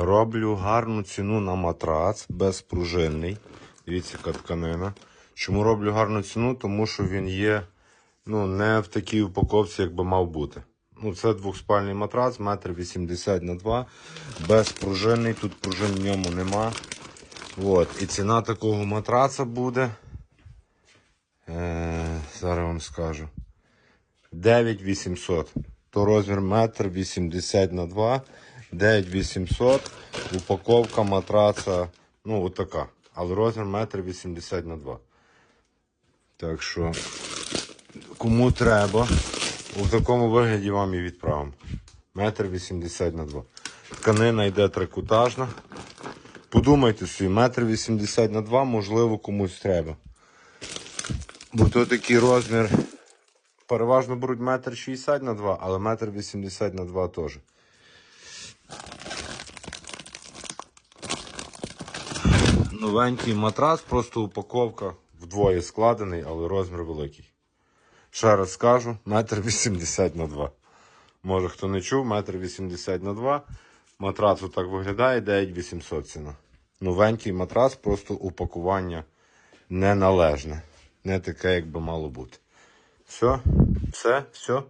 Роблю гарну ціну на матрац безпружинний. Дивіться, яка тканина. Чому роблю гарну ціну? Тому що він є ну, не в такій упаковці, як би мав бути. Ну, це двохспальний матрац, метр 80 на 2, безпружинний, тут пружин в ньому нема. От. І ціна такого матраца буде. Е, зараз вам скажу. 9800. То розмір метр 80 на 2, 9800. Упаковка матраца, ну, отака. Але розмір метр 80 на 2. Так що, кому треба, у такому вигляді вам і відправимо. Метр 80 на 2. Тканина йде трикутажна. Подумайте собі, метр 80 на 2, можливо, комусь треба. Бо то такий розмір. Переважно беруть метр 60 на 2, але метр 80 на 2 теж. Новенький матрас, просто упаковка вдвоє складений, але розмір великий. Ще раз скажу, метр 80 на 2. Може хто не чув, метр 80 на 2. Матрац отак виглядає, 9800 ціна. Новенький матрас, просто упакування неналежне. Не таке, як би мало бути. Все, все, все.